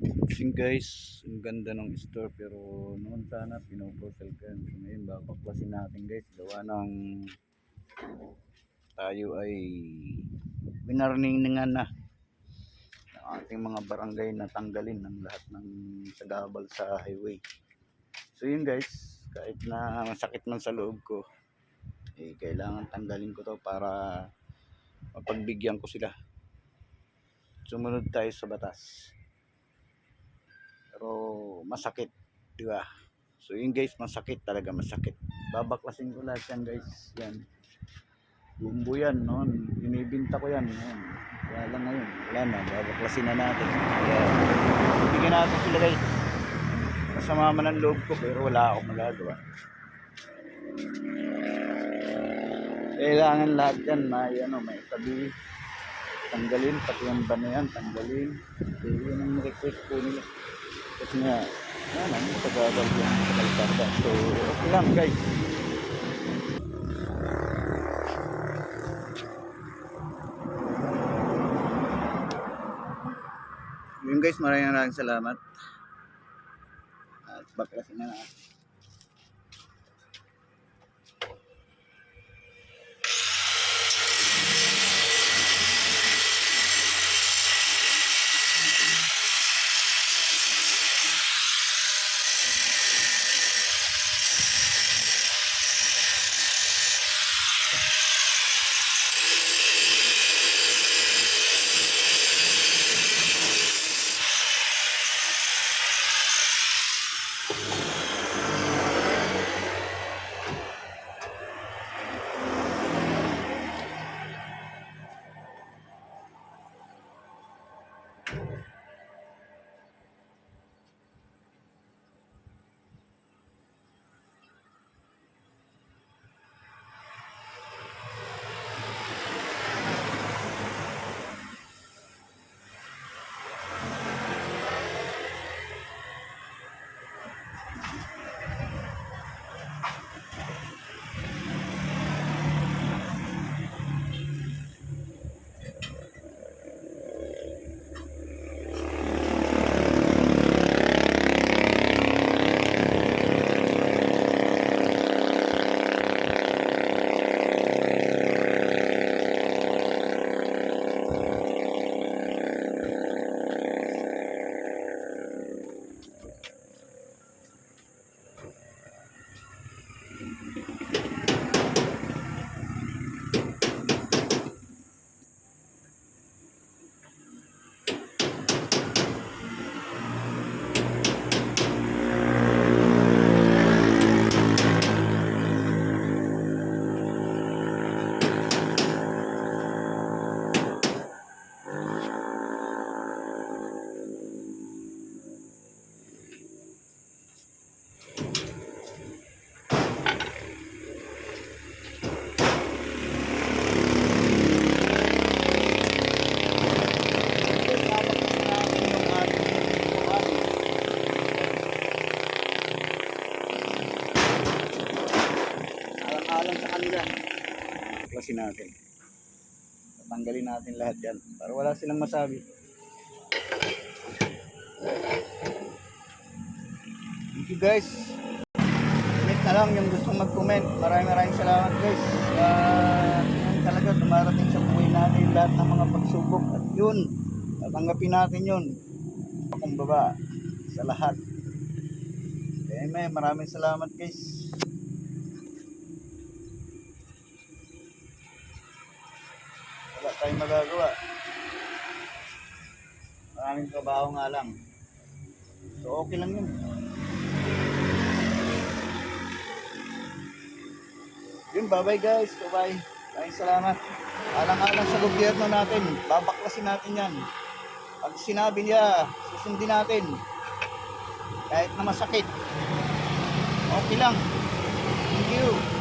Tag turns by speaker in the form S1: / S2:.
S1: Kasing guys, ang ganda ng store pero noon sana pinoposal ka. So ngayon babaklasin natin guys. Gawa ng tayo ay binarningan na ng ating mga barangay na tanggalin ng lahat ng sagabal sa highway. So yun guys, kahit na masakit man sa loob ko, eh kailangan tanggalin ko to para mapagbigyan ko sila. Sumunod tayo sa batas. Pero masakit, di ba? So yun guys, masakit talaga, masakit. Babaklasin ko lahat yan guys. Yan. Bumbo yan, no? Binibinta ko yan. Yan. Kaya lang ngayon, wala na. Babaklasin na natin. Kaya, bigyan natin sila guys. Masama man ang loob ko, pero wala akong magagawa. Kailangan lahat yan, may, ano, may tabi. Tanggalin, pati yung ban na yan, tanggalin. Yun ang request ko nila. Kasi nga, ano, tagagal yan sa kalsada. So, okay lang guys. Yun guys, maraming maraming salamat. At baklasin na. Alang-alang sa kanila. Klasin natin. Tatanggalin natin lahat yan. Para wala silang masabi. Thank you guys. Comment na lang yung gustong mag-comment. Maraming maraming salamat guys. Uh, yun talaga dumarating sa buhay natin lahat ng mga pagsubok. At yun, tatanggapin natin yun. Kumbaba sa lahat. May maraming salamat guys. Wala tayong magagawa. Maraming trabaho nga lang. So okay lang yun. Yun, bye-bye guys. Bye-bye. Maraming salamat. Alang-alang sa gobyerno natin. Babaklasin natin yan. Pag sinabi niya, susundin natin. Kahit na masakit. Okay lang. Thank you.